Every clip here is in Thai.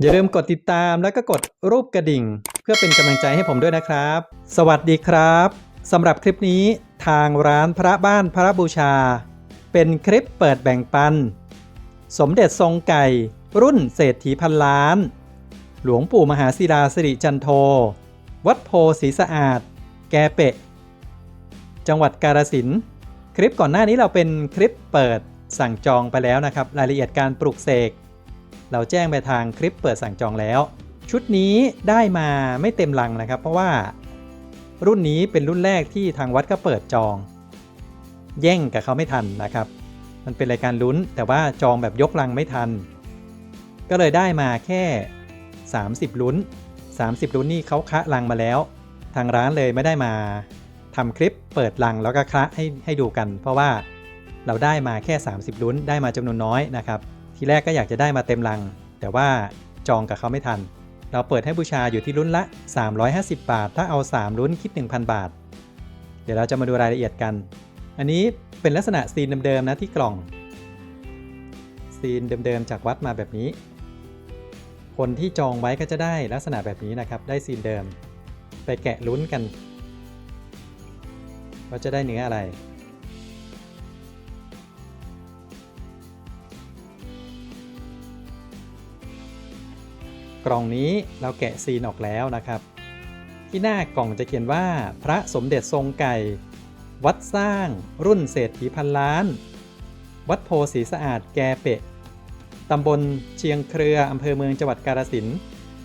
อย่าลืมกดติดตามแล้วก็กดรูปกระดิ่ง เพื่อเป็นกำลังใจให้ผมด้วยนะครับ สวัสดีครับสำหรับคลิปนี้ทางร้านพระบ้านพระบูชา เป็นคลิปเปิดแบ่งปัน สมเด็จทรงไก่ รุ่นเศรษฐีพันล้าน หลวงปู่มหาศิลาสิริจันโท วัดโพศรีสะอาด แกเปะ จังหวัดกาฬสินธุ์คลิปก่อนหน้านี้เราเป็นคลิปเปิดสั่งจองไปแล้วนะครับ รายละเอียดการปลุกเสก เราแจ้งไปทางคลิปเปิดสั่งจองแล้ว ชุดนี้ได้มาไม่เต็มลังนะครับ เพราะว่า รุ่นนี้เป็นรุ่นแรกที่ทางวัดก็เปิดจอง แย่งกับเขาไม่ทันนะครับ มันเป็นรายการลุ้น แต่ว่าจองแบบยกลังไม่ทัน ก็เลยได้มาแค่ 30 ลุ้น 30 ลุ้นนี่เขาคะลังมาแล้ว ทางร้านเลยไม่ได้มาทำคลิปเปิดลังแล้วก็คะให้ให้ดูกัน เพราะว่าเราได้มาแค่ 30 ลุ้นได้มาจำนวนน้อยนะครับ ทีแรกก็อยากจะได้มาเต็มลัง แต่ว่าจองกับเขาไม่ทัน เราเปิดให้บูชาอยู่ที่ลุ้นละ 350 บาท ถ้าเอา3ลุ้นคิด 1,000 บาท เดี๋ยวเราจะมาดูรายละเอียดกัน อันนี้เป็นลักษณะซีนเดิมๆนะที่กล่อง ซีนเดิมๆจากวัดมาแบบนี้ คนที่จองไว้ก็จะได้ลักษณะแบบนี้นะครับ ได้ซีนเดิม ไปแกะลุ้นกันว่าจะได้เนื้ออะไร กล่องนี้เราแกะซีนออกแล้วนะครับ ที่หน้ากล่องจะเขียนว่าพระสมเด็จทรงไก่ วัดสร้าง รุ่นเศรษฐีพันล้าน วัดโพศรีสะอาดแกเปะตำบลเชียงเครืออำเภอเมืองจังหวัดกาฬสินธุ์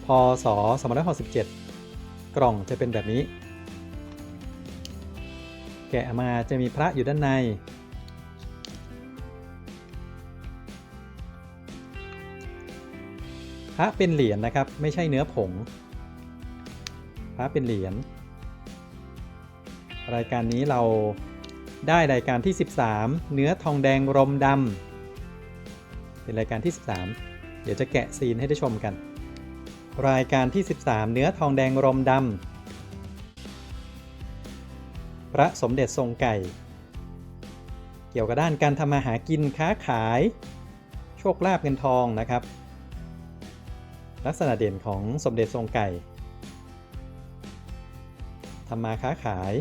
พศ2567 กล่องจะเป็นแบบนี้ แกะมาจะมีพระอยู่ด้านใน ระเป็นเหรียญนะครับ ไม่ใช่เนื้อผง พระเป็นเหรียญ รายการนี้เราได้รายการที่ 13 เนื้อทองแดงรมดำเป็นรายการที่ 13 เดี๋ยวจะแกะซีนให้ได้ชมกัน รายการที่ 13 เนื้อทองแดงรมดำพระสมเด็จทรงไก่ เกี่ยวกับด้านการทำมาหากินค้าขาย โชคลาภเงินทองนะครับ ลักษณะเด่นของสมเด็จทรงไก่ทำมาค้าขาย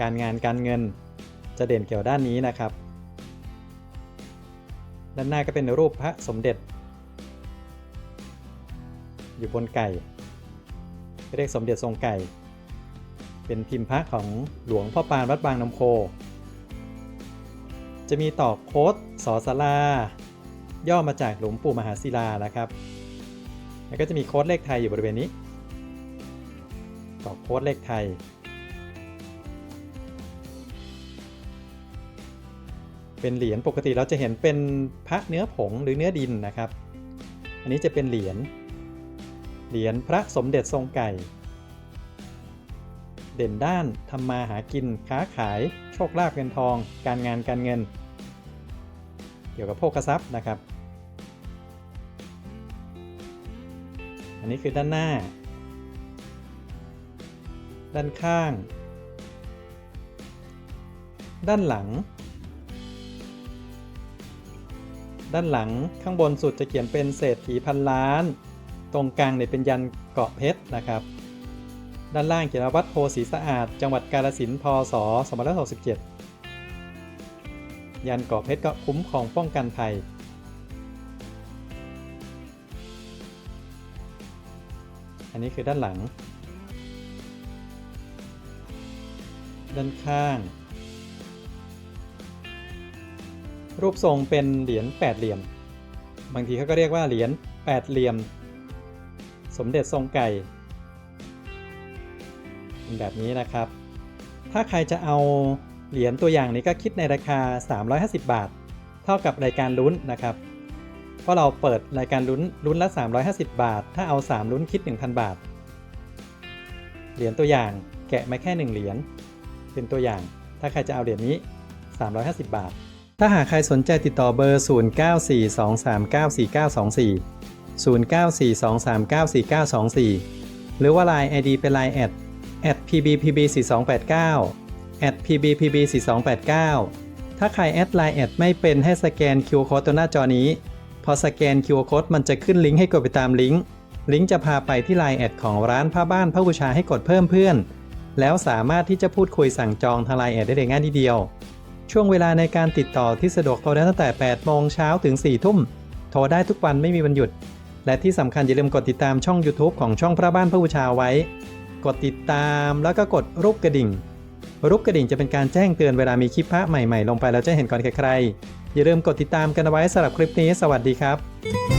การงานการเงินจะเด่นเกี่ยวด้านนี้นะครับ ด้านหน้าก็เป็นรูปพระสมเด็จ อยู่บนไก่ เรียกสมเด็จทรงไก่ เป็นพิมพ์พระของหลวงพ่อปานวัดบางน้ำโพ จะมีต่อโค้ดสอสาราย่อมาจากหลวงปู่มหาศิลานะครับ แล้วก็จะมีโค้ดเลขไทยอยู่บริเวณนี้ต่อโค้ดเลขไทย เป็นเหรียญปกติเราจะเห็นเป็นพระเนื้อผงหรือเนื้อดินนะครับ อันนี้จะเป็นเหรียญ เหรียญพระสมเด็จทรงไก่ เด่นด้านทำมาหากินค้าขาย โชคลาภเงินทอง การงานการเงิน เกี่ยวกับโภคทรัพย์นะครับ นนี้คือด้านหน้า ด้านข้าง ด้านหลัง ด้านหลังข้างบนสุดจะเขียนเป็นเศรษฐีพันล้าน ตรงกลางเนี่ยเป็นยันเกาะเพชรนะครับ ด้านล่างเขียนว่าวัดโพศรีสะอาด จังหวัดกาฬสินพศ2567ยันเกาะเพชรก็คุ้มครองป้องกันภัย อันนี้คือด้านหลัง ด้านข้าง รูปทรงเป็นเหรียญแปดเหลี่ยม บางทีเขาก็เรียกว่าเหรียญแปดเหลี่ยม สมเด็จทรงไก่เป็นแบบนี้นะครับ ถ้าใครจะเอาเหรียญตัวอย่างนี้ก็คิดในราคา 350 บาท เท่ากับรายการลุ้นนะครับ เพราะเราเปิดรายการลุ้นลุ้นละ 350 บาท ถ้าเอา 3 ลุ้นคิด 1,000 บาท เหรียญตัวอย่างแกะมาแค่ 1 เหรียญเป็นตัวอย่าง ถ้าใครจะเอาเหรียญนี้ 350 บาท ถ้าหากใครสนใจติดต่อเบอร์ 0942394924 0942394924 หรือว่า Line ID เป็น Line แอด at pbpb4289 at pbpb4289 ถ้าใครแอดไลน์แอดไม่เป็นให้สแกน QR Code ตัวหน้าจอนี้ พอสแกน QR Code มันจะขึ้นลิงก์ให้กดไปตามลิงก์ ลิงก์จะพาไปที่ไลน์แอดของร้านผ้าบ้านพระบูชาให้กดเพิ่มเพื่อน แล้วสามารถที่จะพูดคุยสั่งจองทางไลน์แอดได้เลยง่ายนิดเดียว ช่วงเวลาในการติดต่อที่สะดวกโทรได้ตั้งแต่ 8 โมงเช้าถึง 4 ทุ่ม โทรได้ทุกวันไม่มีวันหยุด และที่สำคัญอย่าลืมกดติดตามช่อง YouTube ของช่องพระบ้านพระบูชาไว้ กดติดตามแล้วก็กดรูปกระดิ่งรูปกระดิ่งจะเป็นการแจ้งเตือนเวลามีคลิปพระใหม่ๆ ลงไปแล้วจะเห็นก่อนใคร อย่าลืมกดติดตามกันเอาไว้สำหรับคลิปนี้ สวัสดีครับ